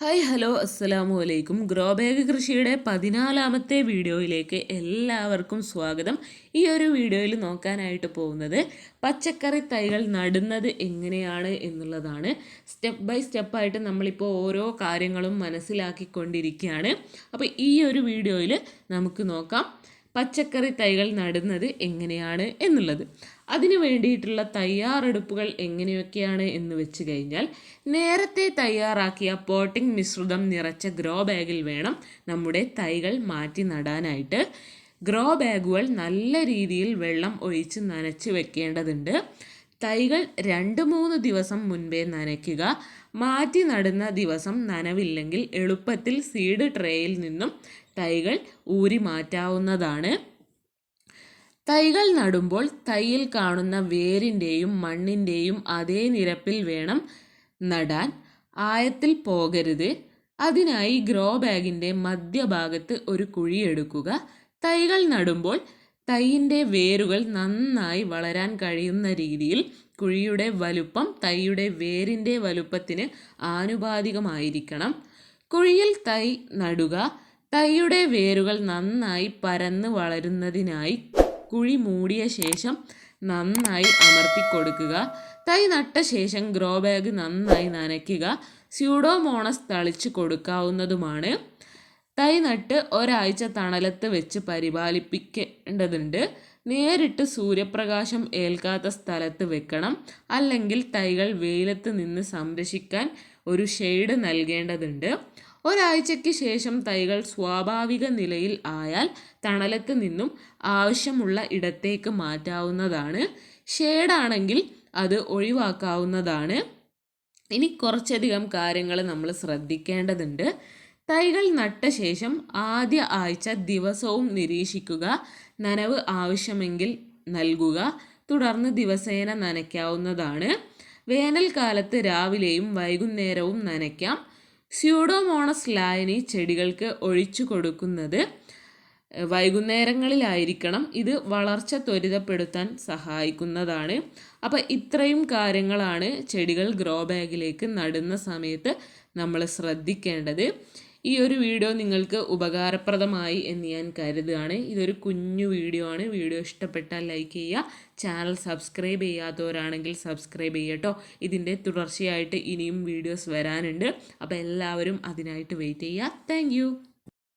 Hi hello അസ്സലാമു അലൈക്കും grow bag കൃഷിയുടെ പതിനാലാമത്തെ വീഡിയോയിലേക്ക് എല്ലാവർക്കും സ്വാഗതം. ഈ ഒരു വീഡിയോയിൽ നോക്കാനായിട്ട് പോകുന്നത് പച്ചക്കറി തൈകൾ നടുന്നത് എങ്ങനെയാണ് എന്നുള്ളതാണ്. സ്റ്റെപ്പ് ബൈ സ്റ്റെപ്പായിട്ട് നമ്മളിപ്പോൾ ഓരോ കാര്യങ്ങളും മനസ്സിലാക്കിക്കൊണ്ടിരിക്കുകയാണ്. അപ്പോൾ ഈ ഒരു വീഡിയോയിൽ നമുക്ക് നോക്കാം. പച്ചക്കറി തൈകൾ നടുന്നത് എങ്ങനെയാണ് എന്നുള്ളത്. അതിനു വേണ്ടിയിട്ടുള്ള തയ്യാറെടുപ്പുകൾ എങ്ങനെയൊക്കെയാണ് എന്ന് വെച്ച് കഴിഞ്ഞാൽ നേരത്തെ തയ്യാറാക്കിയ പോട്ടിംഗ് മിശ്രിതം നിറച്ച ഗ്രോ ബാഗിൽ വേണം നമ്മുടെ തൈകൾ മാറ്റി നടാനായിട്ട്. ഗ്രോ ബാഗുകൾ നല്ല രീതിയിൽ വെള്ളം ഒഴിച്ച് നനച്ച് വെക്കേണ്ടതുണ്ട്. തൈകൾ രണ്ട് മൂന്ന് ദിവസം മുൻപേ നനയ്ക്കുക. മാറ്റി നടുന്ന ദിവസം നനവില്ലെങ്കിൽ എളുപ്പത്തിൽ സീഡ് ട്രേയിൽ നിന്നും തൈകൾ ഊരി മാറ്റാവുന്നതാണ്. തൈകൾ നടുമ്പോൾ തൈയിൽ കാണുന്ന വേരിന്റെയും മണ്ണിന്റെയും അതേ നിരപ്പിൽ വേണം നടാൻ. ആയത്തിൽ പോകരുത്. അതിനായി ഗ്രോ ബാഗിന്റെ മധ്യഭാഗത്ത് ഒരു കുഴിയെടുക്കുക തൈകൾ നടുമ്പോൾ തൈയിന്റെ വേരുകൾ നന്നായി വളരാൻ കഴിയുന്ന രീതിയിൽ കുഴിയുടെ വലുപ്പം തൈയുടെ വേരിന്റെ വലുപ്പത്തിന് ആനുപാതികമായിരിക്കണം. കുഴിയിൽ തൈ നടുക തൈയുടെ വേരുകൾ നന്നായി പരന്ന് വളരുന്നതിനായി കുഴി മൂടിയ ശേഷം നന്നായി അമർത്തി കൊടുക്കുക തൈ നട്ട ശേഷം ഗ്രോ ബാഗ് നന്നായി നനയ്ക്കുക. സ്യൂഡോമോണസ് തളിച്ച് കൊടുക്കാവുന്നതുമാണ്. തൈ നട്ട് ഒരാഴ്ച തണലത്ത് വെച്ച് പരിപാലിപ്പിക്കേണ്ടതുണ്ട്. നേരിട്ട് സൂര്യപ്രകാശം ഏൽക്കാത്ത സ്ഥലത്ത് വെക്കണം. അല്ലെങ്കിൽ തൈകൾ വെയിലത്ത് നിന്ന് സംരക്ഷിക്കാൻ ഒരു ഷെയ്ഡ് നൽകേണ്ടതുണ്ട്. ഒരാഴ്ചയ്ക്ക് ശേഷം തൈകൾ സ്വാഭാവിക നിലയിൽ ആയാൽ തണലത്ത് നിന്നും ആവശ്യമുള്ള ഇടത്തേക്ക് മാറ്റാവുന്നതാണ്. ഷെയ്ഡാണെങ്കിൽ അത് ഒഴിവാക്കാവുന്നതാണ്. ഇനി കുറച്ചധികം കാര്യങ്ങൾ നമ്മൾ ശ്രദ്ധിക്കേണ്ടതുണ്ട്. തൈകൾ നട്ട ശേഷം ആദ്യ ആഴ്ച ദിവസവും നിരീക്ഷിക്കുക നനവ് ആവശ്യമെങ്കിൽ നൽകുക. തുടർന്ന് ദിവസേന നനയ്ക്കാവുന്നതാണ്. വേനൽക്കാലത്ത് രാവിലെയും വൈകുന്നേരവും നനയ്ക്കാം. സ്യൂഡോമോണസ് ലായനി ചെടികൾക്ക് ഒഴിച്ചു കൊടുക്കുന്നത് വൈകുന്നേരങ്ങളിലായിരിക്കണം. ഇത് വളർച്ച ത്വരിതപ്പെടുത്താൻ സഹായിക്കുന്നതാണ്. അപ്പോൾ ഇത്രയും കാര്യങ്ങളാണ് ചെടികൾ ഗ്രോ ബാഗിലേക്ക് നടുന്ന സമയത്ത് നമ്മൾ ശ്രദ്ധിക്കേണ്ടത്. ഈ ഒരു വീഡിയോ നിങ്ങൾക്ക് ഉപകാരപ്രദമായി എന്ന് ഞാൻ കരുതുകയാണ്. ഇതൊരു കുഞ്ഞു വീഡിയോ ആണ്. വീഡിയോ ഇഷ്ടപ്പെട്ടാൽ ലൈക്ക് ചെയ്യുക. ചാനൽ സബ്സ്ക്രൈബ് ചെയ്യാത്തവരാണെങ്കിൽ സബ്സ്ക്രൈബ് ചെയ്യട്ടോ ഇതിന്റെ തുടർച്ചയായിട്ട് ഇനിയും വീഡിയോസ് വരാനുണ്ട്. അപ്പോൾ എല്ലാവരും അതിനായിട്ട് വെയിറ്റ് ചെയ്യുക. താങ്ക്